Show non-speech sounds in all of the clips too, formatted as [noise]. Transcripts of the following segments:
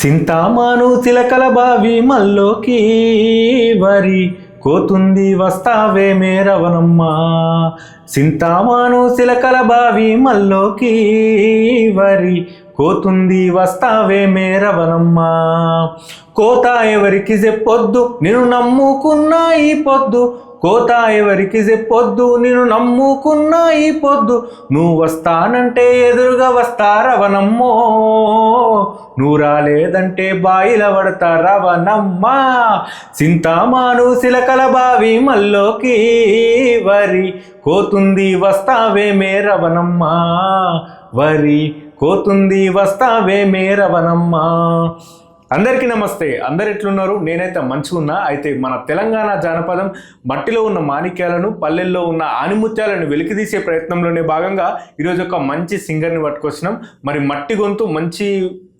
సింతామాను తిలకల బావి మల్లోకి వరి కోతుంది వస్తావే మేరవనమ్మా సింతామాను చిలకల బావి మల్లోకి వరి కోతుంది వస్తావే మేరవనమ్మా కోత ఎవరికి చెప్పొద్దు నేను నమ్ముకున్నా ఈ పొద్దు. కోత ఎవరికి చెప్పొద్దు నేను నమ్ముకున్నా ఈ పొద్దు. నువ్వు వస్తానంటే ఎదురుగా వస్తారవనమ్మో నువ్వు రాలేదంటే బాయిల పడతారవనమ్మా చింతామాను సిలకల బావి మల్లోకి వరి. కోతుంది వస్తావే మేరవనమ్మా వరి. కోతుంది వస్తావే మేరవనమ్మా అందరికీ నమస్తే. అందరు ఎట్లున్నారు? నేనైతే మంచిగా ఉన్నా అయితే మన తెలంగాణ జానపదం మట్టిలో ఉన్న మాణిక్యాలను పల్లెల్లో ఉన్న ఆనిముత్యాలను వెలికితీసే ప్రయత్నంలోనే భాగంగా ఈరోజు ఒక మంచి సింగర్ని పట్టుకొచ్చినాం. మరి మట్టి గొంతు మంచి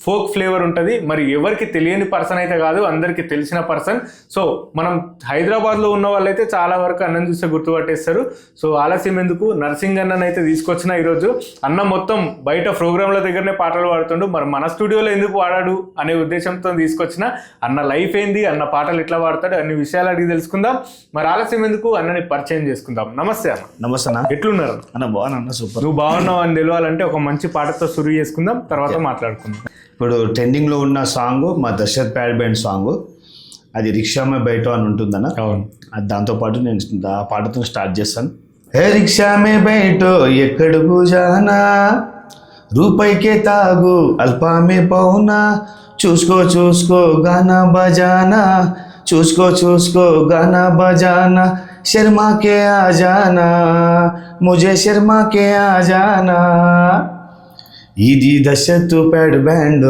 ఫోక్ ఫ్లేవర్ ఉంటుంది. మరి ఎవరికి తెలియని పర్సన్ అయితే కాదు అందరికీ తెలిసిన పర్సన్. సో మనం హైదరాబాద్లో ఉన్న వాళ్ళైతే చాలా వరకు అన్నం చూస్తే గుర్తుపట్టేస్తారు సో ఆలస్యం ఎందుకు? నర్సింగ్ అన్నని అయితే తీసుకొచ్చిన ఈరోజు. అన్న మొత్తం బయట ప్రోగ్రాంల దగ్గరనే పాటలు పాడుతుండు. మరి మన స్టూడియోలో ఎందుకు వాడాడు అనే ఉద్దేశంతో తీసుకొచ్చిన అన్న లైఫ్ ఏంది అన్న పాటలు ఎట్లా పాడతాడు అన్ని విషయాలు అడిగి తెలుసుకుందాం. మరి ఆలస్యం ఎందుకు? అన్నని పరిచయం చేసుకుందాం. నమస్తే అన్న. నమస్తే అన్న. ఎట్లున్నారు? అన్న బాగున్నా అన్న సూపర్. నువ్వు బాగున్నావు అని తెలియాలంటే ఒక మంచి పాటతో సురు చేసుకుందాం. తర్వాత మాట్లాడుకుందాం. ఇప్పుడు ట్రెండింగ్లో ఉన్న సాంగ్ మా దశరథ్ ప్యాడ్ బ్యాండ్ సాంగ్ అది రిక్షామే బయట అని ఉంటుందన్న. దాంతోపాటు నేను ఆ పాటతో స్టార్ట్ చేస్తాను. హే రిక్షామే బయట ఎక్కడు జానా రూపాయికే తాగు అల్పామే పౌనా చూసుకో చూసుకో గానా బజానా? చూసుకో చూసుకో గానా బజానా? శర్మా కే ఆ జానా? ముజే శర్మా కే ఆ జానా? ఇది దశతు ప్యాడ్ బ్యాండ్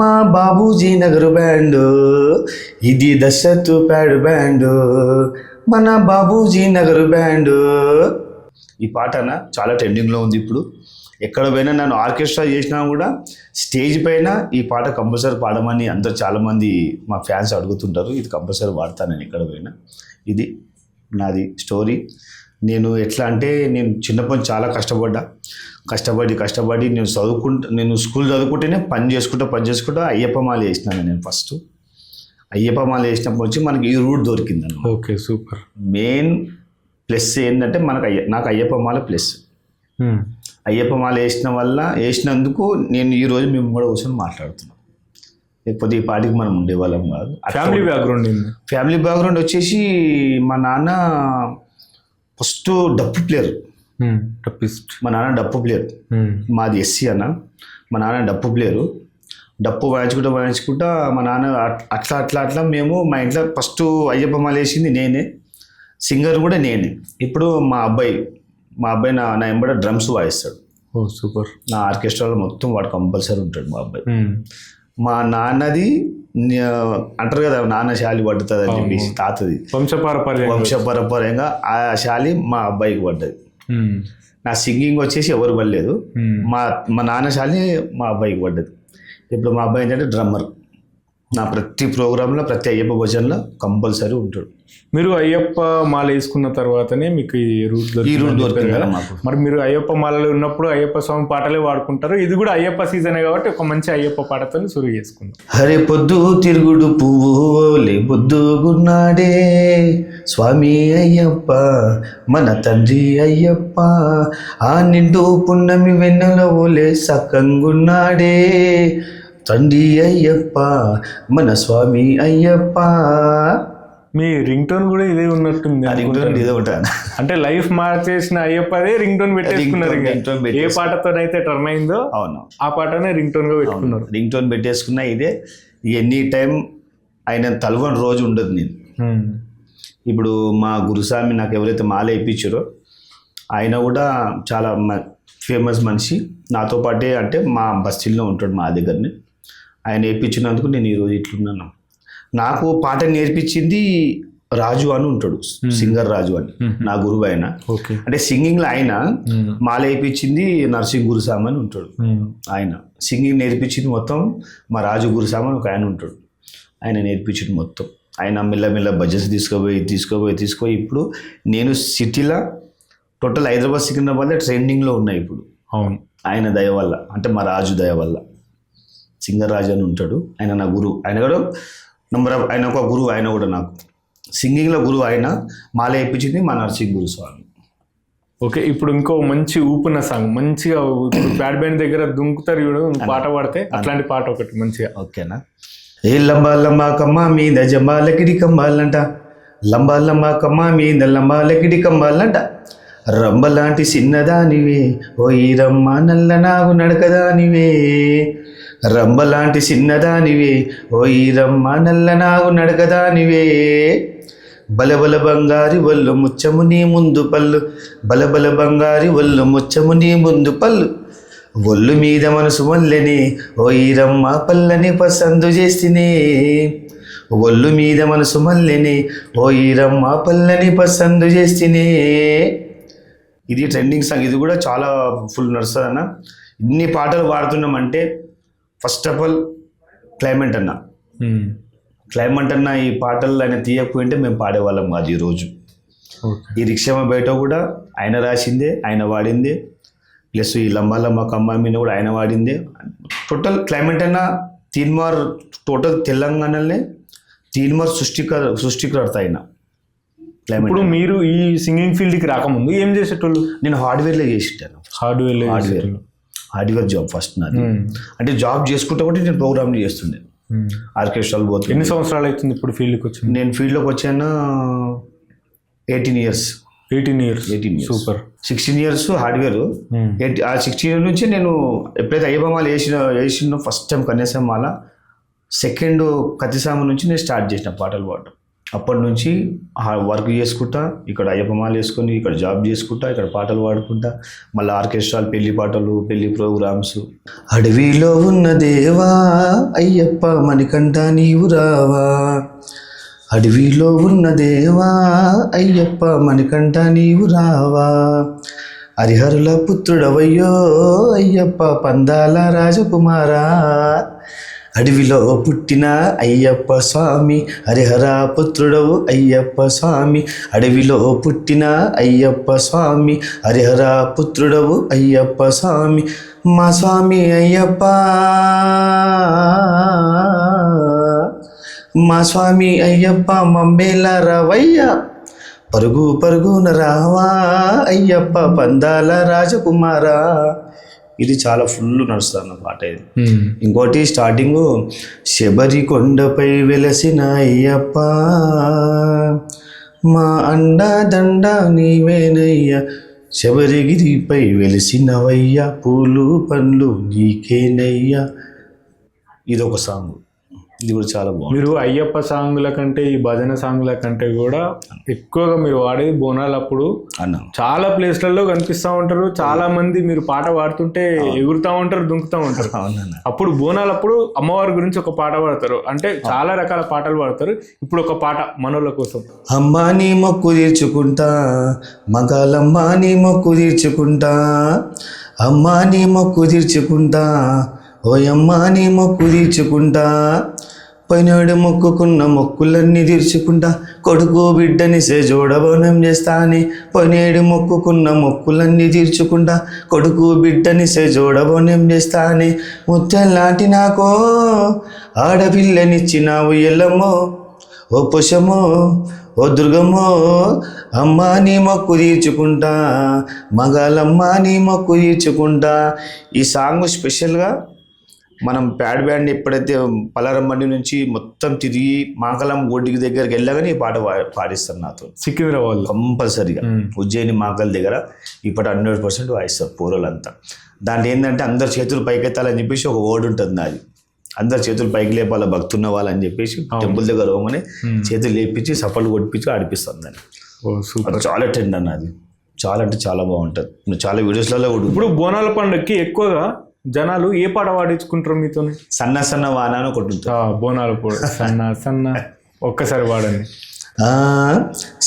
మా బాబూజీ నగర్ బ్యాండ్. ఇది దశతు ప్యాడ్ బ్యాండ్ మన బాబూజీ నగర్ బ్యాండ్. ఈ పాటన చాలా ట్రెండింగ్లో ఉంది ఇప్పుడు. ఎక్కడ పోయినా నన్ను ఆర్కెస్ట్రా చేసినా కూడా స్టేజ్ పైన ఈ పాట కంపల్సరీ పాడమని అందరు చాలామంది మా ఫ్యాన్స్ అడుగుతుంటారు. ఇది కంపల్సరీ వాడతాను నేను ఎక్కడ పోయినా. ఇది నాది స్టోరీ. నేను ఎట్లా అంటే నేను చిన్నప్పటి నుంచి చాలా కష్టపడ్డా. కష్టపడి కష్టపడి నేను చదువుకుంటా నేను స్కూల్ చదువుకుంటేనే పని చేసుకుంటా పని చేసుకుంటా అయ్యప్ప మాల వేసినాను నేను ఫస్ట్. అయ్యప్ప మాల వేసినప్పుడు వచ్చి మనకి ఈ రూట్ దొరికింది ఓకే సూపర్. మెయిన్ ప్లస్ ఏంటంటే మనకు అయ్య నాకు అయ్యప్ప మాల ప్లస్. అయ్యప్ప మాల వేసిన వల్ల వేసినందుకు నేను ఈ రోజు మేము కూడా కూర్చొని మాట్లాడుతున్నాం. లేకపోతే ఈ పాటికి మనం ఉండేవాళ్ళం కాదు. ఫ్యామిలీ బ్యాక్గ్రౌండ్ ఫ్యామిలీ బ్యాక్గ్రౌండ్ వచ్చేసి మా నాన్న ఫస్ట్ డప్పు ప్లేయర్. టపిస్ట్ మా నాన్న డప్పు ప్లేయర్. మాది ఎస్సీ అన్న. మా నాన్న డప్పు ప్లేయరు. డప్పు వాయించుకుంటా వాయించుకుంటా మా నాన్న అట్- అట్లా అట్లా అట్లా మేము మా ఇంట్లో ఫస్ట్ అయ్యప్ప మాల వేసింది నేనే. సింగర్ కూడా నేనే. ఇప్పుడు మా అబ్బాయి మా అబ్బాయి నా నా ఎంబడ డ్రమ్స్ వాయిస్తాడు. Oh super. నా ఆర్కెస్ట్రాలో మొత్తం వాడు కంపల్సరీ ఉంటాడు మా అబ్బాయి. మా నాన్నది అంటారు కదా నాన్న శాలి పడుతుంది అని చెప్పేసి తాతది. వంశపారపర్యం వంశపరపరంగా ఆ శాలి మా అబ్బాయికి పడ్డది. నా సింగింగ్ వచ్చేసి ఎవరు పడలేదు. మా మా నాన్న శాలి మా అబ్బాయికి పడ్డది. ఇప్పుడు మా అబ్బాయి ఏంటంటే డ్రమ్మర్. నా ప్రతి ప్రోగ్రాంలో ప్రతి అయ్యప్ప భజన్లో కంపల్సరీ ఉంటాడు. మీరు అయ్యప్ప మాల వేసుకున్న తర్వాతనే మీకు ఈ రూట్ ఈ రూట్ దొరికింది కదా. మరి మీరు అయ్యప్ప మాలలో ఉన్నప్పుడు అయ్యప్ప స్వామి పాటలే వాడుకుంటారు. ఇది కూడా అయ్యప్ప సీజనే కాబట్టి ఒక మంచి అయ్యప్ప పాటతో సురు చేసుకుందాం. హరే పొద్దు తిరుగుడు పువ్వు లే పొద్దుగున్నాడే స్వామి అయ్యప్ప మన తండ్రి అయ్యప్ప ఆ నిండు పున్నమి వెన్నెల ఓలే సక్కంగున్నాడే తండ్రి అయ్యప్ప మన స్వామి అయ్యప్ప. మీ రింగ్ టోన్ కూడా ఇదే ఉన్నట్టుంది అది అనుకుంటా. ఇదే ఉంటాను అంటే లైఫ్ మార్చేసిన అయ్యప్పదే రింగ్ టోన్ పెట్టేసుకున్నారు ఇక. రింగ్ టోన్ ఏ పాటతోనైతే టర్న్ అయిందో అవును. ఆ పాటనే రింగ్ టోన్గా పెట్టుకున్నారు. రింగ్ టోన్ పెట్టేసుకున్నా ఇదే. ఎనీ టైం ఆయన తలవని రోజు ఉండదు నేను. ఇప్పుడు మా గురుస్వామి నాకు ఎవరైతే మాల ఇప్పించారో ఆయన కూడా చాలా ఫేమస్ మనిషి. నాతో పాటే అంటే మా బస్తీల్లో ఉంటాడు మా దగ్గరని. ఆయన వేయించినందుకు నేను ఈరోజు ఇట్లున్నాను. నాకు పాట నేర్పించింది రాజు అని ఉంటాడు సింగర్ రాజు అని నా గురువు ఆయన. ఓకే. అంటే సింగింగ్లో ఆయన. మాల వేయించింది నరసింగ్ గురుస్వామి అని ఉంటాడు. ఆయన సింగింగ్ నేర్పించింది మొత్తం మా రాజు గురుస్వామి అని ఒక ఆయన ఉంటాడు. ఆయన నేర్పించింది మొత్తం. ఆయన మెల్లమెల్ల బడ్జెట్స్ తీసుకుపోయి తీసుకుపోయి తీసుకుపోయి ఇప్పుడు నేను సిటీలో టోటల్ హైదరాబాద్ సికింద్రాబాద్ ట్రెండింగ్లో ఉన్నాయి ఇప్పుడు. అవును. ఆయన దయ వల్ల అంటే మా రాజు దయ వల్ల. సింగరాజు అని ఉంటాడు. ఆయన నా గురువు. ఆయన కూడా నంబర్ ఆయన ఒక గురువు ఆయన కూడా నాకు. సింగింగ్లో గురువు ఆయన మాల వేయించింది మా నరసింగ్ గురు స్వామి. ఓకే ఇప్పుడు ఇంకో మంచి ఊపున్న సాంగ్. మంచిగా [coughs] బ్యాడ్ బ్యాండ్ దగ్గర దుంకుతారు చూడు పాట పాడితే అట్లాంటి పాట ఒకటి మంచిగా. ఓకేనా ఏ లంబా లంబా కమ్మ మీద జంబాలకిడి కంబాలంట. లంబా లంబా కమ్మ మీద లంబాలకిడి కంబాలంట. రంబలాంటి చిన్నదానివే ఓ ఈ రమ్మ నల్ల నాగు నడకదానివే. రంబలాంటి చిన్నదానివే. ఓ ఈ రమ్మ నల్ల నాగు నడకదానివే. బలబల బంగారి వల్లు ముచ్చము నీ ముందు పళ్ళు. బలబల బంగారి వల్లు ముచ్చము నీ ముందు పళ్ళు. ఒళ్ళు మీద మనసు మల్లెని. ఓ రమ్మ పల్లని పసందు చేస్తేనే. ఒళ్ళు మీద మనసు మల్లెని. ఓ రమ్మ పల్లని పసందు చేస్తేనే. ఇది ట్రెండింగ్ సాంగ్ ఇది కూడా చాలా ఫుల్ నడుస్తుంది అన్న ఇన్ని పాటలు పాడుతున్నామంటే ఫస్ట్ ఆఫ్ ఆల్ క్లైమేట్ అన్న. క్లైమేట్ అన్న ఈ పాటలు ఆయన తీయకపోయింటే మేము పాడేవాళ్ళం కాదు ఈరోజు ఈ రిక్షమ బయట కూడా ఆయన రాసిందే ఆయన వాడిందే. ప్లస్ ఈ లంబా లంబా కమ్మా మీద కూడా ఆయన వాడిందే. టోటల్ క్లైమేట్ అన్న తీన్మార్ టోటల్ తెలంగాణలోనే తీన్మార్ సృష్టికర సృష్టికర్త ఆయన. క్లైమేట్ ఇప్పుడు మీరు ఈ సింగింగ్ ఫీల్డ్కి రాకముందు ఏం చేసేటోళ్ళు? నేను హార్డ్వేర్లో చేసింటాను hardware hardware hardware job first నాది. అంటే జాబ్ చేసుకుంటా కూడా నేను ప్రోగ్రామ్లు చేస్తుండే. ఆర్కెస్ట్రాలు పోతుంది ఎన్ని సంవత్సరాలు అవుతుంది ఇప్పుడు ఫీల్డ్కి వచ్చింది? నేను ఫీల్డ్లోకి వచ్చాను? Eighteen years. Eighteen years. Eighteen years. Super. Sixteen years hardware eight ఆ సిక్స్టీన్ ఇయర్ నుంచి నేను ఎప్పుడైతే అయ్యమాల వేసిన వేసిన ఫస్ట్ టైం కన్యాసమాల సెకండ్ కతిసామ నుంచి నేను స్టార్ట్ చేసిన పాటలు పాడటం. అప్పటి నుంచి వర్క్ చేసుకుంటా ఇక్కడ అయ్యప్పమాలు వేసుకొని ఇక్కడ జాబ్ చేసుకుంటా ఇక్కడ పాటలు పాడుకుంటా మళ్ళీ ఆర్కెస్ట్రాలు పెళ్ళి పాటలు పెళ్ళి ప్రోగ్రామ్స్. అడవిలో ఉన్న దేవా అయ్యప్ప మణికంఠ నీవు రావా. అడవిలో ఉన్న దేవా అయ్యప్ప మణికంఠ నీవు రావా. హరిహరుల పుత్రుడవయ్యో అయ్యప్ప పందాల రాజకుమారా. అడవిలో పుట్టిన అయ్యప్ప స్వామి హరిహర పుత్రుడవు అయ్యప్ప స్వామి. అడవిలో పుట్టిన అయ్యప్ప స్వామి హరిహర పుత్రుడవు అయ్యప్ప స్వామి. మా స్వామి అయ్యప్ప. మా స్వామి అయ్యప్ప మమ్మేల రవయ్య. పరుగు పరుగున రావా అయ్యప్ప పందాల రాజకుమారా. ఇది చాలా ఫుల్ నడుస్తుంది పాట ఇది. ఇంకోటి స్టార్టింగ్ శబరి కొండపై వెలసిన అయ్యప్ప మా అండ దండ నీవేనయ్యా శబరిగిరిపై వెలిసినవయ్యా పూలు పండ్లు నీకేనయ్యా. ఇది ఒక సాంగ్ ఇది కూడా చాలా బాగుంది మీరు అయ్యప్ప సాంగుల కంటే ఈ భజన సాంగుల కంటే కూడా ఎక్కువగా మీరు వాడేది బోనాలు అప్పుడు అన్న. చాలా ప్లేస్లలో కనిపిస్తూ ఉంటారు. చాలా మంది మీరు పాట పాడుతుంటే ఎగురుతూ ఉంటారు దుంకుతూ ఉంటారు. అప్పుడు బోనాలప్పుడు అమ్మవారి గురించి ఒక పాట పాడతారు. అంటే చాలా రకాల పాటలు పాడతారు. ఇప్పుడు ఒక పాట మనోళ్ళ కోసం. అమ్మా నీ మొక్కు తీర్చుకుంటా మగాలమ్మా నీ మొక్కు తీర్చుకుంటా అమ్మా నీ మొక్కు తీర్చుకుంటా ఓయమ్మా నీ మొక్కు తీర్చుకుంటా పైనడు మొక్కుకున్న మొక్కులన్నీ తీర్చుకుంటా. కొడుకు బిడ్డని చేస్తా చేస్తానే పనేడు మొక్కుకున్న మొక్కులన్నీ తీర్చుకుంటా. కొడుకు బిడ్డని సేజోడబోనం చేస్తానే ముత్యంలాంటి నాకో ఆడపిల్లనిచ్చినావు ఎల్లమ్మో ఓ పుషమో ఓ దుర్గమ్మో అమ్మా నీ మొక్కు తీర్చుకుంటా మగాలమ్మా నీ మొక్కు తీర్చుకుంటా. ఈ సాంగ్ స్పెషల్గా మనం ప్యాడ్ బ్యాండ్ ఎప్పుడైతే పలారం బండి నుంచి మొత్తం తిరిగి మాకలం ఒడ్డుకి దగ్గరికి వెళ్ళగానే ఈ పాట పాడిస్తారు నాతో. సికింద్రాబాద్ కంపల్సరీగా. ఉజ్జయిని మాకల దగ్గర ఇప్పుడు హండ్రెడ్ పర్సెంట్ వాయిస్తారు పూర్వలంతా దాంట్లో ఏంటంటే అందరు చేతులు పైకెత్తాలని చెప్పేసి ఒక వర్డ్ ఉంటుంది నాది. అందరు చేతులు పైకి లేపాలి భక్తున్న వాళ్ళని చెప్పేసి టెంపుల్ దగ్గర పోమని చేతులు లేపించి సఫలు కొట్టించి ఆడిపిస్తుంది దాన్ని. చాలా ట్రెండ్ అన్నది చాలా అంటే చాలా బాగుంటుంది. చాలా వీడియోస్లలో కూడా. ఇప్పుడు బోనాల పండుగకి ఎక్కువగా జనాలు ఏ పాట పాడించుకుంటారు మీతో సన్న సన్న వాన అని ఒకటి బోనాల పూట సన్న సన్న ఒక్కసారి పాడండి. ఆ,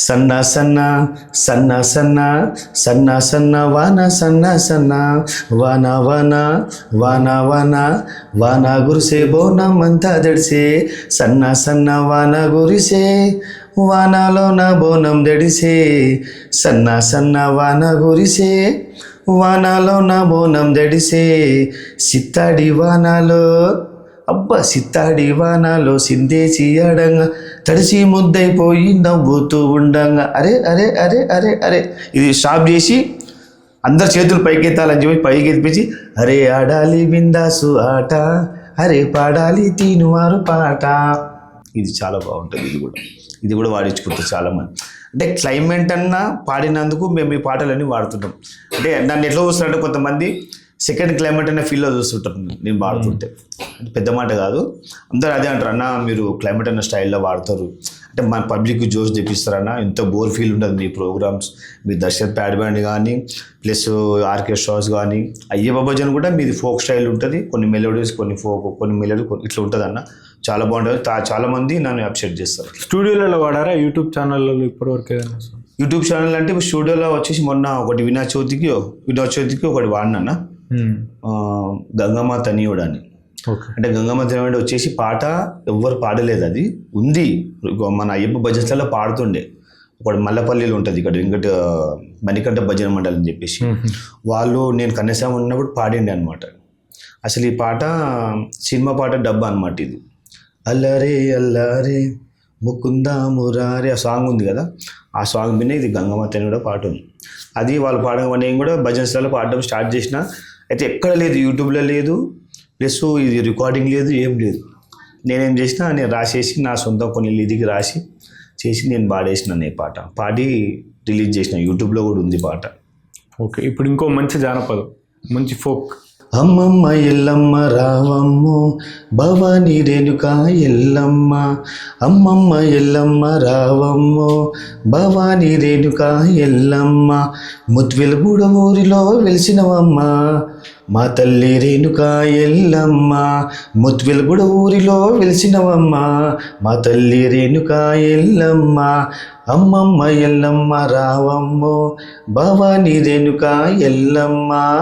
సన్న సన్న సన్న సన్న సన్న సన్న వాన సన్న సన్న వాన వాన వాన వాన వాన గురిసే బోనం అంతా దడిసే సన్న సన్న వాన గురిసే వానలో నా బోనం దడిసే సన్న సన్న వాన గురిసే వానలో నా బోనం దడిసే సిత్తాడి వానలో. అబ్బా సిత్తాడి వానాలో సిందేసి అడంగా తడిసి ముద్దైపోయి నవ్వుతూ ఉండంగా. అరే అరే అరే అరే అరే. ఇది స్టాప్ చేసి అందరు చేతులు పైకెత్తాలని చెప్పి పైకి ఎత్తిపించి అరే ఆడాలి బిందాసు ఆట అరే పాడాలి తీనువారు పాట. ఇది చాలా బాగుంటుంది ఇది కూడా. ఇది కూడా వాడించుకుంటారు చాలా మంది. అంటే క్లైమేట్ అన్నా పాడినందుకు మేము ఈ పాటలన్నీ వాడుతుంటాం. అంటే నన్ను ఎట్లా చూస్తారంటే కొంతమంది సెకండ్ క్లైమేట్ అనే ఫీల్లో చూస్తుంటారు నేను పాడుతుంటే. అంటే పెద్ద మాట కాదు. అందరూ అదే అంటారు అన్న మీరు క్లైమేట్ అన్న స్టైల్లో వాడతారు. అంటే మన పబ్లిక్ జోష్ తెప్పిస్తారన్న ఎంత బోర్ ఫీల్ ఉంటుంది మీ ప్రోగ్రామ్స్. మీ దర్శన్ ప్యాడ్ బ్యాండ్ కానీ ప్లస్ ఆర్కెస్ట్రాస్ కానీ అయ్యే భజన్ కూడా మీది ఫోక్ స్టైల్ ఉంటుంది. కొన్ని మెలోడీస్ కొన్ని ఫోక్ కొన్ని మెలోడీ ఇట్లా ఉంటుంది అన్న చాలా బాగుంటుంది చాలా మంది నన్ను అప్సెట్ చేస్తారు. స్టూడియోలలో వాడారా? యూట్యూబ్ ఛానల్లో ఇప్పటివరకు ఏదైనా యూట్యూబ్ ఛానల్ అంటే ఇప్పుడు స్టూడియోలో వచ్చేసి మొన్న ఒకటి వినాయక చవితికి వినాయక చవితికి ఒకటి వాడినా గంగమ్మ తనియుడు అని. అంటే గంగమ్మ తనియుడు వచ్చేసి పాట ఎవ్వరు పాడలేదు అది. ఉంది. మన అయ్యప్ప భజనలో పాడుతుండే. ఒకటి మల్లపల్లిలో ఉంటుంది. ఇక్కడ వెంకట మణికంఠ భజన మండలి అని చెప్పేసి. వాళ్ళు నేను కన్యాస్వామి ఉన్నప్పుడు పాడిండే అనమాట అసలు ఈ పాట సినిమా పాట డబ్బా అనమాట ఇది. అల్లరే అల్లరే ముకుందా మురారే ఆ సాంగ్ ఉంది కదా? ఆ సాంగ్ మీద ఇది గంగమ్మ అని కూడా పాట ఉంది. అది వాళ్ళు పాడడం నేను కూడా భజన పాడడం స్టార్ట్ చేసిన. అయితే ఎక్కడ లేదు యూట్యూబ్లో లేదు ప్లస్ ఇది రికార్డింగ్ లేదు ఏం లేదు. నేనేం చేసిన నేను రాసేసి నా సొంతం కొన్ని లిదికి రాసి చేసి నేను పాడేసిన ఈ పాట. పాడి రిలీజ్ చేసిన యూట్యూబ్లో కూడా ఉంది పాట. ఓకే ఇప్పుడు ఇంకో మంచి జానపదం మంచి ఫోక్. అమ్మమ్మ ఎల్లమ్మ రావమ్మ భవాని రేణుక ఎల్లమ్మ. అమ్మమ్మ ఎల్లమ్మ రావమ్మో భవాని రేణుక ఎల్లమ్మ. ముత్వెలుగూడ ఊరిలో వెలిసినవమ్మ మా తల్లి రేణుక ఎల్లమ్మ. ముత్వెలుగూడ ఊరిలో వెలిసినవమ్మ మా తల్లి రేణుక ఎల్లమ్మ. అమ్మమ్మ ఎల్లమ్మ రావమ్మో భవాని రేణుక ఎల్లమ్మ.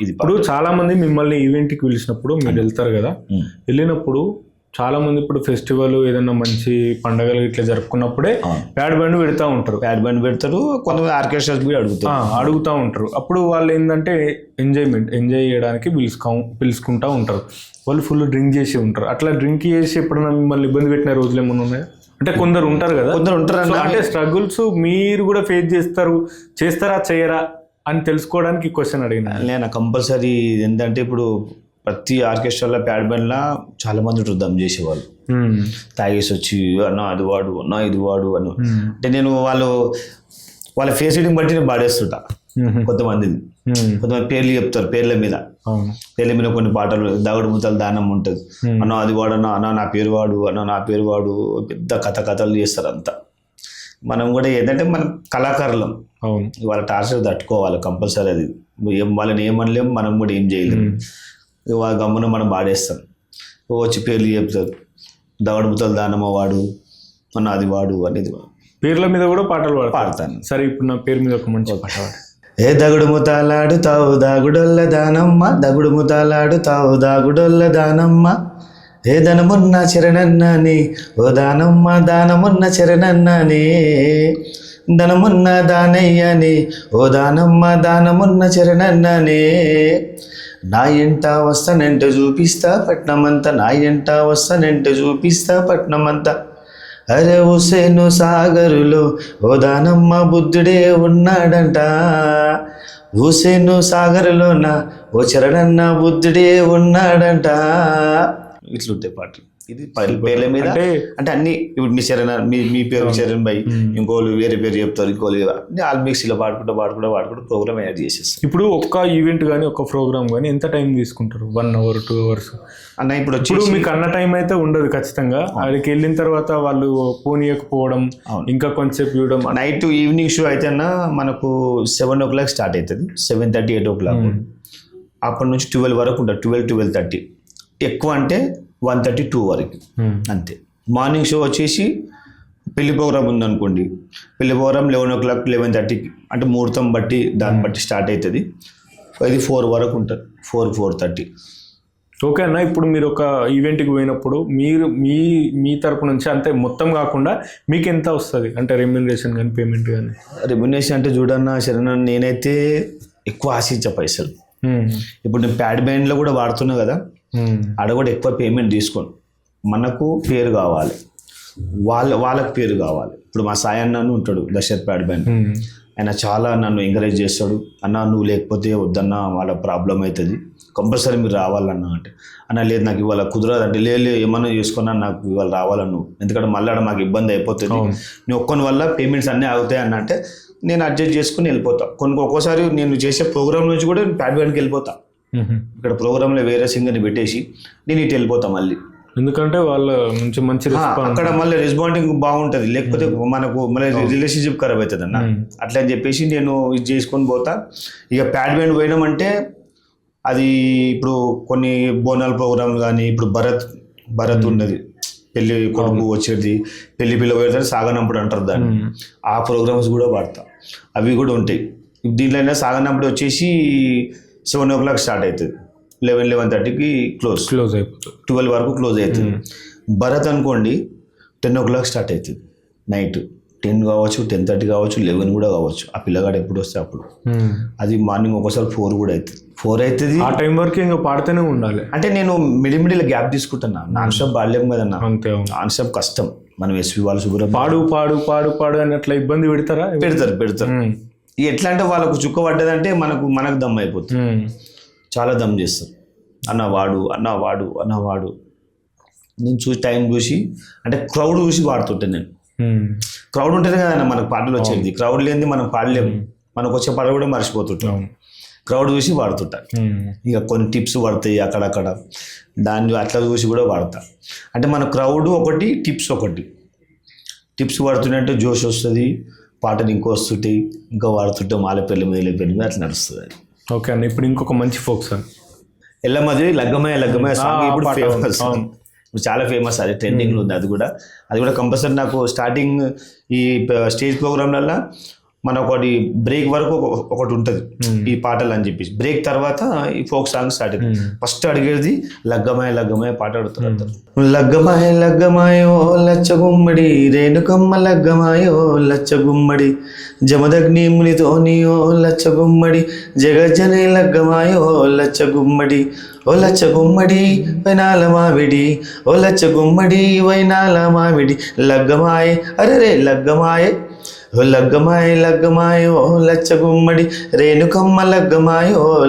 ఇది ఇప్పుడు చాలా మంది మిమ్మల్ని ఈవెంట్కి పిలిచినప్పుడు మీరు వెళ్తారు కదా. వెళ్ళినప్పుడు చాలా మంది ఇప్పుడు ఫెస్టివల్ ఏదైనా మంచి పండగలు ఇట్లా జరుపుకున్నప్పుడే. ప్యాడ్ బండ్ పెడతా ఉంటారు. ప్యాడ్ బ్యాండ్ పెడతారు కొంతమంది ఆర్కెస్ట్రాస్ కూడా అడుగుతారు. అడుగుతా ఉంటారు. అప్పుడు వాళ్ళు ఏంటంటే ఎంజాయ్మెంట్ ఎంజాయ్ చేయడానికి పిలుచుకో పిలుచుకుంటా ఉంటారు. వాళ్ళు ఫుల్ డ్రింక్ చేసి ఉంటారు. అట్లా డ్రింక్ చేసి ఎప్పుడైనా మిమ్మల్ని ఇబ్బంది పెట్టిన రోజులు ఏమైనా ఉన్నాయా? అంటే కొందరు ఉంటారు కదా? కొందరు ఉంటారు. అంటే స్ట్రగుల్స్ మీరు కూడా ఫేస్ చేస్తారు. చేస్తారా చేయరా? అని తెలుసుకోవడానికి క్వశ్చన్ అడిగిన నేను కంపల్సరీ ఏంటంటే ఇప్పుడు ప్రతి ఆర్కెస్ట్రాలో ప్యాడ్ బ్యాండ్లా చాలా మంది ఉంటారు దమ్ చేసేవాళ్ళు తాగేసి వచ్చి అన్న అది వాడు అన్న ఇది వాడు అన్న అంటే నేను వాళ్ళు వాళ్ళ ఫేస్ రీడింగ్ బట్టి నేను పాడేస్తుంటా. కొంతమందిది. కొంతమంది పేర్లు చెప్తారు పేర్ల మీద. పేర్ల మీద కొన్ని పాటలు దాగుడు ముతలు దానం ఉంటుంది. అన్న అది వాడు అన్న అన్న నా పేరు వాడు అన్న నా పేరు వాడు పెద్ద కథ కథలు చేస్తారు అంతా మనం కూడా ఏంటంటే మనం కళాకారులం. వాళ్ళ టార్చర్ తట్టుకోవాలి కంపల్సరీ అది. వాళ్ళని ఏమనలేం మనం కూడా ఏం చేయలేము వాళ్ళ గమ్మున మనం పాడేస్తాం. వచ్చి పేర్లు చెప్తారు. దవడ ముతలు దానమ్మ వాడు అన్న అది వాడు అనేది పేర్ల మీద కూడా పాటలు పాడతాను. సరే ఇప్పుడు నా పేరు మీద ఒక మంచి పాట పాడు. ఏ దగుడు ముతాలాడుతావు దాగుడొల్ల దానమ్మ? దగుడు ముతాలాడుతావు దాగుడొల్ల దానమ్మ? ఏ ధనమున్న చరణన్నని? ఓ దానమ్మ దానమున్న చరణన్నని? ధనమున్న దానయ్యని ఓ దానమ్మ దానమున్న చరణన్ననే. నా ఎంట వస్తానంట చూపిస్తా పట్నమంతా నా ఎంట వస్తానంట చూపిస్తా పట్నమంతా. అరే హుసేను సాగరులో ఓ దానమ్మ బుద్ధుడే ఉన్నాడంట. హుసేను సాగరులోన ఓ చరణన్న బుద్ధుడే ఉన్నాడంట. ఇట్లుంటే పాటలు. ఇది పేర్ల మీద అంటే అంటే అన్ని ఇప్పుడు మీ చరణ్ మీ మీ పేరు చరణ్ భాయ్ మ్మ్. ఇంకోళ్ళు వేరే పేరు చెప్తారు ఇంకోళ్ళు అన్ని ఆల్ మిక్స్ ఇలా పాడుకుంటూ పాడుకుంటూ పాడుకుంటూ ప్రోగ్రామ్ యాడ్ చేసేస్తాం ఇప్పుడు ఒక్క ఈవెంట్ కానీ ఒక్క ప్రోగ్రామ్ కానీ ఎంత టైం తీసుకుంటారు? వన్ అవర్ టూ అవర్స్ అన్న ఇప్పుడు ఇప్పుడు వచ్చి మీకు అన్న టైం అయితే ఉండదు ఖచ్చితంగా. అక్కడికి వెళ్ళిన తర్వాత వాళ్ళు పోనీయకపోవడం. ఇంకా కొంచెంసేపు ఇవ్వడం నైట్ ఈవినింగ్ షో అయితే అన్న మనకు సెవెన్ ఓ క్లాక్ స్టార్ట్ అవుతుంది seven thirty eight o'clock అప్పటి నుంచి ట్వెల్వ్ వరకు ఉంటుంది ట్వెల్వ్ ట్వెల్వ్ థర్టీ ఎక్కువ అంటే వన్ థర్టీ టూ వరకు. మ్మ్. అంతే. మార్నింగ్ షో వచ్చేసి పెళ్ళి ప్రోగ్రామ్ ఉందనుకోండి. పెళ్ళి programme eleven o'clock eleven థర్టీకి అంటే ముహూర్తం బట్టి దాన్ని బట్టి స్టార్ట్ అవుతుంది ఇది ఫోర్ వరకు ఉంటుంది. Four four thirty. ఓకే అన్న ఇప్పుడు మీరు ఒక ఈవెంట్కి పోయినప్పుడు మీరు మీ మీ తరపు నుంచి అంతే మొత్తం కాకుండా మీకు ఎంత వస్తుంది? అంటే రెమ్యునరేషన్ కానీ పేమెంట్ కానీ రెమ్యునేషన్ అంటే చూడన్న శరణ్ నేనైతే ఎక్కువ ఆశించా పైసలు. ఇప్పుడు నేను ప్యాడ్ బ్యాండ్లో కూడా వాడుతున్నా కదా. ఆడ కూడా ఎక్కువ పేమెంట్ తీసుకోండి మనకు పేరు కావాలి. వాళ్ళ వాళ్ళకి పేరు కావాలి. ఇప్పుడు మా సాయి అన్న అని ఉంటాడు దశరథ్ ప్యాడ్ బ్యాండ్ ఉమ్. ఆయన చాలా నన్ను ఎంకరేజ్ చేస్తాడు. అన్న నువ్వు లేకపోతే వద్దన్న వాళ్ళ ప్రాబ్లం అవుతుంది. కంపల్సరీ మీరు రావాలన్న అంటే. అన్న లేదు నాకు ఇవాళ కుదరదు అంటే లేదు ఏమన్నా చేసుకున్నా నాకు ఇవాళ రావాలను నువ్వు. ఎందుకంటే మళ్ళీ ఆడ మాకు ఇబ్బంది అయిపోతుంది. నేను ఒక్కని వల్ల పేమెంట్స్ అన్నీ అవుతాయి అన్న అంటే నేను అడ్జస్ట్ చేసుకుని వెళ్ళిపోతా. కొన్ని ఒక్కోసారి నేను చేసే ప్రోగ్రామ్ నుంచి కూడా ప్యాడ్ బ్యాండ్కి వెళ్ళిపోతా. ఉమ్. ఇక్కడ ప్రోగ్రాంలో వేరే సింగర్ని పెట్టేసి నేను ఇటు వెళ్ళిపోతా మళ్ళీ. ఎందుకంటే వాళ్ళ మంచి రెస్పాన్స్ అక్కడ మళ్ళీ రెస్పాండింగ్ బాగుంటుంది. లేకపోతే మనకు మళ్ళీ రిలేషన్షిప్ ఖరాబ్ అవుతుంది అన్న. అట్లా అని చెప్పేసి నేను ఇది చేసుకొని పోతా. ఇక ప్యాడ్ బ్యాండ్ పోయినామంటే అది ఇప్పుడు కొన్ని బోనాల ప్రోగ్రామ్ కానీ ఇప్పుడు భరత్ భరత్ ఉన్నది. పెళ్ళి కొడుకు వచ్చేది. పెళ్ళి పిల్ల పోయేది సాగనంపుడు అంటారు దాన్ని. ఆ ప్రోగ్రామ్స్ కూడా వాడతా. అవి కూడా ఉంటాయి. దీంట్లో అయినా సాగనంపుడు వచ్చేసి సెవెన్ ఓ క్లాక్ స్టార్ట్ అవుతుంది. లెవెన్ లెవెన్ థర్టీకి క్లోజ్. క్లోజ్ అయిపోతుంది. ట్వెల్వ్ వరకు క్లోజ్ అవుతుంది. భరత్ అనుకోండి టెన్ ఓ క్లాక్ స్టార్ట్ అవుతుంది. నైట్ టెన్ కావచ్చు టెన్ థర్టీ కావచ్చు లెవెన్ కూడా కావచ్చు. ఆ పిల్లగాడు ఎప్పుడు వస్తే అప్పుడు. అది మార్నింగ్ ఒక్కోసారి ఫోర్ కూడా అవుతుంది. ఫోర్ అవుతుంది. ఆ టైం వరకు ఇంకా పాడుతూనే ఉండాలి. అంటే నేను మిడి మిడిల్ గ్యాప్ తీసుకుంటున్నా. నాన్ స్టాప్ బాడలేము కదన్నా. అంతే. నాన్ స్టాప్ కష్టం. మనం ఎస్వి వాళ్ళు శుభ్రం పాడు పాడు పాడు పాడు అని అట్లా ఇబ్బంది పెడతారా? పెడతారు పెడతారు. ఎట్లా అంటే వాళ్ళకు చుక్క పడ్డదంటే మనకు మనకు దమ్ అయిపోతుంది. చాలా దమ్ చేస్తారు. అన్న వాడు అన్న వాడు అన్న వాడు. నేను చూసి టైం చూసి అంటే క్రౌడ్ చూసి వాడుతుంటే నేను. క్రౌడ్ ఉంటేనే కదన్న మనకు పాటలు వచ్చేది. క్రౌడ్ లేనిది మనం పాడలేము. మనకు వచ్చే పాటలు కూడా మర్చిపోతుంటాం. క్రౌడ్ చూసి వాడుతుంటా. ఇక కొన్ని టిప్స్ పడతాయి అక్కడక్కడ. దాన్ని అట్లా చూసి కూడా వాడతా. అంటే మన క్రౌడ్ ఒకటి టిప్స్ ఒకటి. టిప్స్ పడుతుంటే జోష్ వస్తుంది పాటలు ఇంకో వస్తుంటాయి ఇంకా వాడుతుంటే మాల పెళ్ళి మీద పెళ్ళి మీద అట్లా నడుస్తుంది. అది ఓకే అన్న ఇప్పుడు ఇంకొక మంచి ఫోక్ సాంగ్ ఎల్లమ్మది లగ్గమయ్య లగ్గమయ్య సాంగ్ ఇప్పుడు ఫేమస్. ఇప్పుడు చాలా ఫేమస్ అది ట్రెండింగ్లో ఉంది అది కూడా. అది కూడా కంపల్సరీ నాకు స్టార్టింగ్ ఈ స్టేజ్ ప్రోగ్రామ్లల్లో మన ఒకటి బ్రేక్ వరకు ఒక- ఒకటి ఉంటుంది. ఈ పాటలు అని చెప్పేసి. బ్రేక్ తర్వాత ఈ ఫోక్ సాంగ్ స్టార్ట్ అవుతుంది ఫస్ట్ అడిగేది లగ్గమాయ లగ్గమాయ పాట అడుగుతారు అందరు లగ్గమాయ లగ్గమాయో లచ్చ గుమ్మడి రేణుకమ్మ లగ్గమాయో లచ్చ గుమ్మడి జమదగ్ని మునితోనియో లచ్చ గుమ్మడి జగజ్జనే లగ్గమాయో లచ్చ గుమ్మడి ఓ లచ్చ గుమ్మడి వైనాల మావిడి ఓ లచ్చ గుమ్మడి వైనాల మావిడి లగ్గమాయే అరే లగ్గమాయే ఓ లగ్గమాయ్ లగ్గమాయో ఓ రేణుకమ్మ లగ్గమాయో ఓ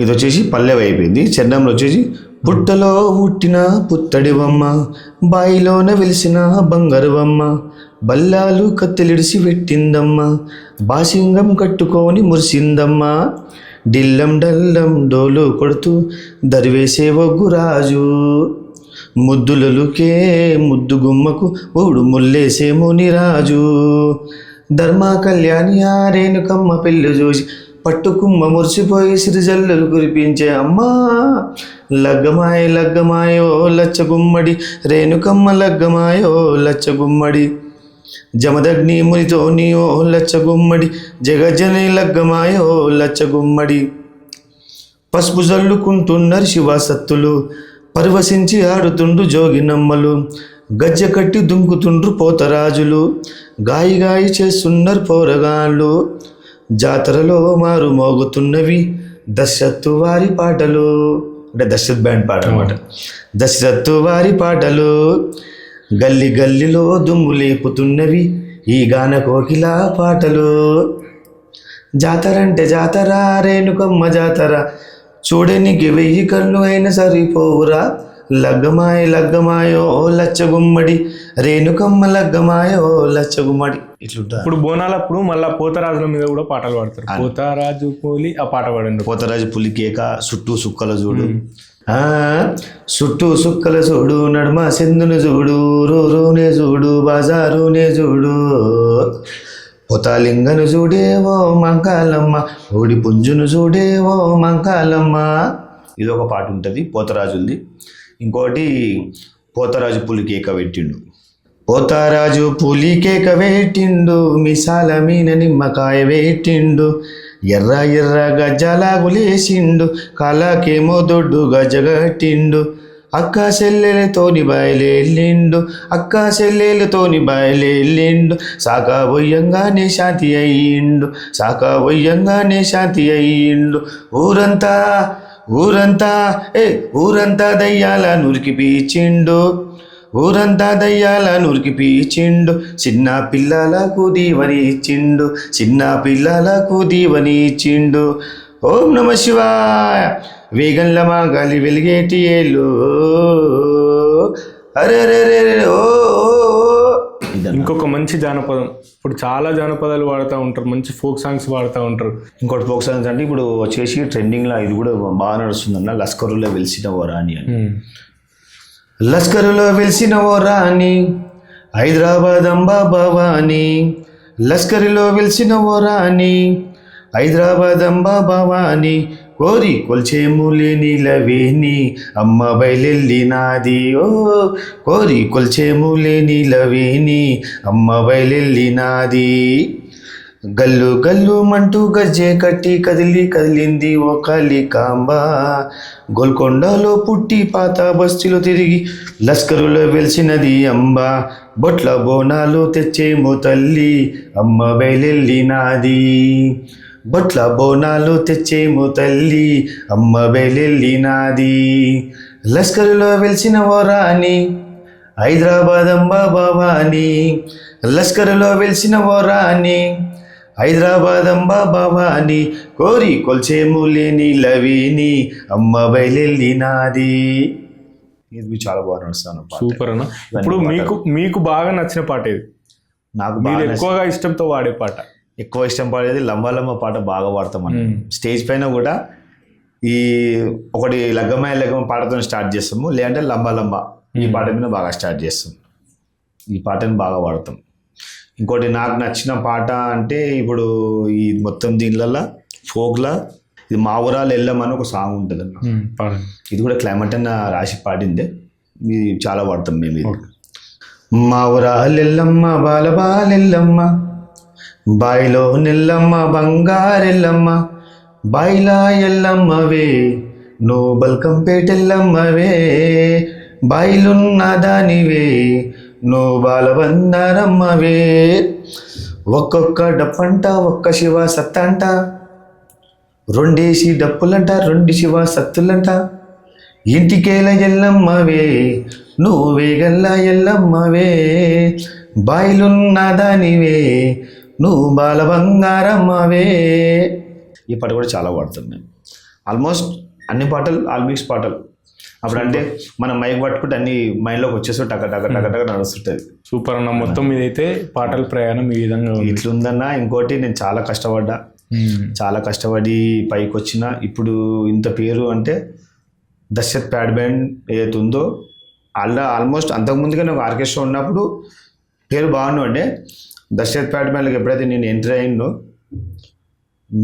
ఇది వచ్చేసి పల్లెవి అయిపోయింది. చెన్నంలో వచ్చేసి పుట్టలో పుట్టిన పుత్తడివమ్మ బాయిలోన వెలిసిన బంగారువమ్మ బల్లాలు కత్తెలిడిసి పెట్టిందమ్మ బాసింగం కట్టుకొని మురిసిందమ్మ. డిల్లం డల్లం డోలు కొడుతూ దరివేసే ఒగ్గురాజు ముద్దులలుకే ముద్దు గుమ్మకు ఓడు ముల్లేసే మునిరాజు. ధర్మా కళ్యాణి ఆ రేణుకమ్మ పెళ్ళి చూసి పట్టుకుమ్మ మురిసిపోయి సిరిజల్లులు కురిపించే అమ్మా. లగ్గమాయ లగ్గమాయో లచ్చగుమ్మడి రేణుకమ్మ లగ్గమాయో లచ్చగుమ్మడి. జమదగ్ని మునితో నీయో లచ్చగుమ్మడి జగజని లగ్గమాయో లచ్చగుమ్మడి. పసుపు జల్లుకుంటున్నారు శివాసత్తులు పరవశించి ఆడుతుండు జోగినమ్మలు. గజ్జె కట్టి దుంకుతుండ్రు పోతరాజులు. గాయి గాయి చేస్తున్నారు పోరగాళ్ళు. జాతరలో మారు మోగుతున్నవి దశరథు వారి పాటలు. అంటే దశరథ్ బ్యాండ్ పాట అనమాట దశరథు వారి పాటలు. గల్లి గల్లిలో దుమ్ము లేపుతున్నవి ఈ గాన కోకిల పాటలు. జాతర అంటే జాతర రేణుకమ్మ జాతర. చూడనికి వెయ్యి కళ్ళు అయినా సరిపోవురా. లగ్గమాయ లగ్గమాయో లచ్చ గుమ్మడి రేణుకమ్మ లగ్గమాయో లచ్చ గుమ్మడి ఇట్లుంటా ఇప్పుడు బోనాలప్పుడు మళ్ళా పోతరాజుల మీద కూడా పాటలు పాడతారు. పోతరాజు పోలి ఆ పాట పాడండి. పోతరాజు పులి కేక చుట్టూ సుక్కల చూడు. చుట్టూ సుక్కల చూడు నడుమ సింధును చూడు రూరునే చూడు బజారునే చూడు. పొతాలింగను చూడేవో మంకాలమ్మ ఓడి పుంజును చూడేవో మంకాలమ్మ. ఇది ఒక పాట ఉంటుంది పోతరాజులది. ఇంకోటి పోతరాజు పులి కేక పెట్టిండు. పోతారాజు పులి కేక వేటిండు మిసాల మీన నిమ్మకాయ వేటిండు ఎర్ర ఎర్ర గజ్జలాగులేసిండు కళకేమో దొడ్డు గజగట్టిండు అక్క చెల్లెలతోని బయలెళ్ళిండు అక్క చెల్లెలతోని బయలెళ్ళిండు. సాక వయ్యంగానే శాంతి అయ్యిండు సాక వయ్యంగానే శాంతి అయ్యిండు. ఊరంతా ఊరంతా ఏ ఊరంతా దయ్యాల నురికి పీచిండు. ఊరంతా దయ్యాల నురికి పీచిండు. చిన్న పిల్లలకు దీవనిచ్చిండు చిన్న పిల్లలకు దీవనిచ్చిండు ఓం నమ శివాయ. వేగంల మాగాలి వెలిగేటి ఏళ్ళు అరే. ఇంకొక మంచి జానపదం. ఇప్పుడు చాలా జానపదాలు వాడుతూ ఉంటారు మంచి ఫోక్ సాంగ్స్ వాడుతూ ఉంటారు. ఇంకోటి ఫోక్ సాంగ్స్ అంటే ఇప్పుడు వచ్చేసి ట్రెండింగ్లో ఇది కూడా బాగా నడుస్తుందన్న లస్కరులో వెలిసిన ఓ రాణి అని. లస్కరులో వెలిసిన ఓ రాణి హైదరాబాద్ అంబా భవాని. లస్కరులో వెలిసిన ఓ రాణి హైదరాబాద్ అంబా భవాని. కోరి కొల్చేము లేని లవేని అమ్మ బయలెల్లినాది. ఓ కోరి కొల్చేము లేని లవేని అమ్మ బయలెల్లినాది. గల్లు గల్లు మంటూ గజ్జే కట్టి కదిలి కదిలింది ఓ కాంబ గోల్కొండలో పుట్టి పాత బస్తీలో తిరిగి లస్కరులో వెలిసినది అంబ. బొట్ల బోనాలు తెచ్చేమో తల్లి అమ్మ బయలెల్లినాది. బొట్ల బోనాలు తెచ్చేమో తల్లి అమ్మ బయలెల్లినాది లస్కరులో వెలిసిన ఓ రాణి హైదరాబాద్ అంబ భవాని లస్కరులో వెలిసిన ఓ రాణి హైదరాబాద్ అంబ భవాని కోరి కొల్చేము లేని లవిని అమ్మ బయలెల్లినాది ఇది చాలా బాగా నడుస్తాను. సూపర్ అన్న. ఇప్పుడు మీకు మీకు బాగా నచ్చిన పాట ఇది నాకు మీరు ఎక్కువగా ఇష్టంతో వాడే పాట. ఎక్కువ ఇష్టం పడేది లంబా లంబ పాట బాగా పాడతాం మనం. స్టేజ్ పైన కూడా ఈ ఒకటి లగ్గమాయ లగ్గమ పాటతో స్టార్ట్ చేస్తాము. లేదంటే లంబా లంబ ఈ పాట మీద బాగా స్టార్ట్ చేస్తాం. ఈ పాటని బాగా వాడతాం ఇంకోటి నాకు నచ్చిన పాట అంటే ఇప్పుడు ఈ మొత్తం దీనిలల్లో ఫోక్లా ఇది మా ఊరాలు వెళ్ళమని ఒక సాంగ్ ఉంటుంది అన్న. ఇది కూడా క్లైమేట్ అన్న రాసి పాడిందే. ఇది చాలా వాడతాం మేము ఇది. మా ఊరాలెల్లమ్మ బాలబాలెల్లమ్మ బాయిలో నిల్లమ్మ బంగారెల్లమ్మ బాయిలా ఎల్లమ్మవే నో బల్కంపేటెల్లమ్మవే బాయిలున్న దానివే నో బాలబందారమ్మవే ఒక్కొక్క డప్పంట ఒక్క శివ సత్తంట రెండేసి డప్పులంట రెండు శివ సత్తులంట. ఇంటికేల ఎల్లమ్మవే నువ్వే గల్లా ఎల్లమ్మవే బాయిలున్న దానివే నువ్వు బాల బంగారమ్మవే ఈ పాట కూడా చాలా పాడుతాం మేము. ఆల్మోస్ట్ అన్ని పాటలు ఆల్మోస్ట్ పాటలు. అప్పుడు అంటే మనం మైక్ పట్టుకుంటే అన్ని మైండ్లోకి వచ్చేసి టక టక టక టక నడుస్తుంటుంది. సూపర్ అన్న మొత్తం ఇదైతే పాటల ప్రయాణం ఈ విధంగా ఇట్లుందన్నా ఇంకోటి నేను చాలా కష్టపడ్డా. చాలా కష్టపడి పైకి వచ్చిన ఇప్పుడు ఇంత పేరు అంటే దశరథ్ ప్యాడ్ బ్యాండ్ ఏదైతే ఉందో అలా ఆల్మోస్ట్ అంతకుముందుగా నాకు ఆర్కెస్ట్రా ఉన్నప్పుడు పేరు బాగుండే దశరథ్ బ్యాండ్కి ఎప్పుడైతే నేను ఎంటర్ అయిందో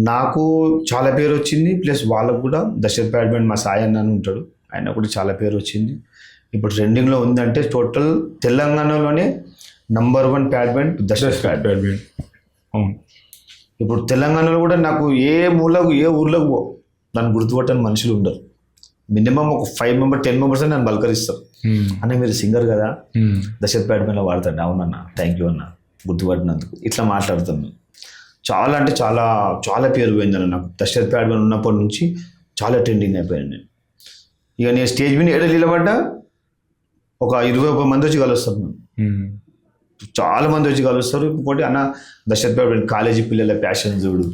నాకు చాలా పేరు వచ్చింది. ప్లస్ వాళ్ళకు కూడా దశరథ్ బ్యాండ్ మా సాయి అన్న అని ఉంటాడు. ఆయన కూడా చాలా పేరు వచ్చింది. ఇప్పుడు ట్రెండింగ్లో ఉందంటే టోటల్ తెలంగాణలోనే number one pad band Dasharath pad band band. అవును. ఇప్పుడు తెలంగాణలో కూడా నాకు ఏ మూలకు ఏ ఊర్లోకి పో నన్ను గుర్తుపట్టని మనుషులు ఉండరు. మినిమం ఒక ఫైవ్ మెంబర్ టెన్ మెంబర్స్ నన్ను పలకరిస్తారు ఉమ్, అన్న మీరు సింగర్ కదా. దశరథ్ ప్యాడ్ మీద వాడతాడు అవునన్న. థ్యాంక్ యూ అన్న. గుర్తుపట్టినందుకు. ఇట్లా మాట్లాడుతాం మేము చాలా అంటే చాలా చాలా పేరు పోయిందన్న నాకు. దశరథ్ ప్యాడ్ మీద ఉన్నప్పటి నుంచి చాలా ట్రెండింగ్ అయిపోయాను నేను. ఇక నేను స్టేజ్ మీద ఏడ నిలబడ్డా? ఒక ఇరవై ఒక మంది వచ్చి కలుస్తారు ఉమ్. చాలా మంది వచ్చి కలుస్తారు. ఇంకోటి అన్న దశరథ్ ప్యాడ్ కాలేజీ పిల్లల ప్యాషన్ చూడు.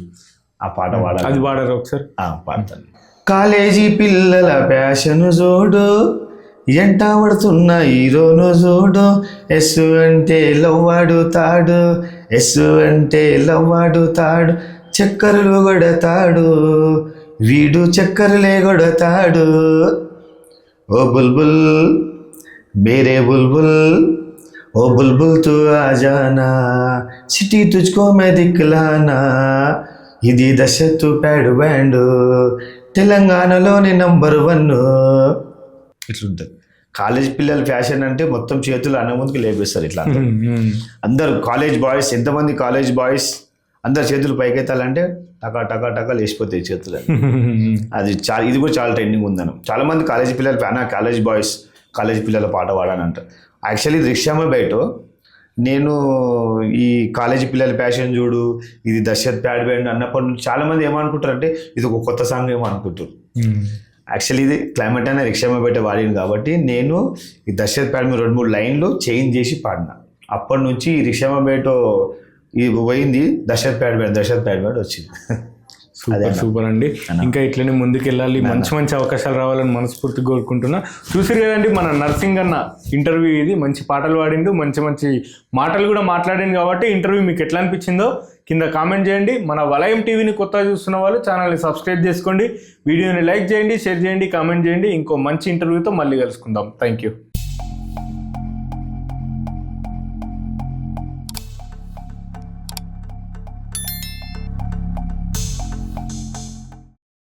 ఆ పాట పాడాలి. అది పాడారు ఒకసారి? పాడతాను. కాలేజీ పిల్లల ప్యాషన్ చూడు. ఎంట పడుతున్న హీరోను చూడు ఎస్ అంటే లవ్వాడుతాడు ఎస్ అంటే లవ్వాడుతాడు చక్కర్లు కొడతాడు వీడు చక్కర్లే కొడతాడు ఓ బుల్బుల్ मेरे बुलबुल ओ बुलबुल तू आ जाना सिटी तुझको मैं दिखलाना ఇది దశతు ప్యాడ్ బ్యాండ్ తెలంగాణలోని నంబర్ వన్ ఇట్లుంటుంది. కాలేజ్ పిల్లల ఫ్యాషన్ అంటే మొత్తం చేతులు అన్న ముందుకు లేపేస్తారు ఇట్లా. అందరు. కాలేజ్ బాయ్స్ ఎంతమంది కాలేజ్ బాయ్స్ అందరు చేతులు పైకెత్తాలంటే టకా టకా టకా లేచిపోతాయి చేతులు [laughs] అది చాలా ఇది కూడా చాలా ట్రెండింగ్ ఉందన్న చాలా మంది కాలేజీ పిల్లలు ఫ్యాన్ కాలేజ్ బాయ్స్ కాలేజీ పిల్లల పాట పాడానంట యాక్చువల్లీ రిక్షామే బయట నేను ఈ కాలేజీ పిల్లల ప్యాషన్ చూడు ఇది దశరథ్ ప్యాడ్ బ్యాండ్ అన్నప్పటి నుంచి చాలా మంది ఏమనుకుంటారంటే ఇది ఒక కొత్త సాంగ్ ఏమో అనుకుంటారు. యాక్చువల్లీ ఇది క్లైమేట్ అనే రిక్షా మీద పెట్టే వాడింది కాబట్టి నేను ఈ దశరథ్ ప్యాడ్ మీద రెండు మూడు లైన్లు చేంజ్ చేసి పాడిన. అప్పటి నుంచి ఈ రిక్షా బేటో ఇది పోయింది దశరథ్ ప్యాడ్ మీద దశరథ్ ప్యాడ్ మీద వచ్చింది. అదే సూపర్. సూపర్ అండి. ఇంకా ఇట్లనే ముందుకెళ్ళాలి మంచి మంచి అవకాశాలు రావాలని మనస్ఫూర్తిగా కోరుకుంటున్నా. చూసిరు కదండి మన నర్సింగ్ అన్న ఇంటర్వ్యూ ఇది మంచి పాటలు పాడిండు మంచి మంచి మాటలు కూడా మాట్లాడిండు కాబట్టి ఇంటర్వ్యూ మీకు ఎట్లా అనిపించిందో కింద కామెంట్ చేయండి. మన వలయం టీవీని కొత్తగా చూస్తున్న వాళ్ళు ఛానల్ని సబ్స్క్రైబ్ చేసుకోండి. వీడియోని లైక్ చేయండి షేర్ చేయండి కామెంట్ చేయండి. ఇంకో మంచి ఇంటర్వ్యూతో మళ్ళీ కలుసుకుందాం. Thank you.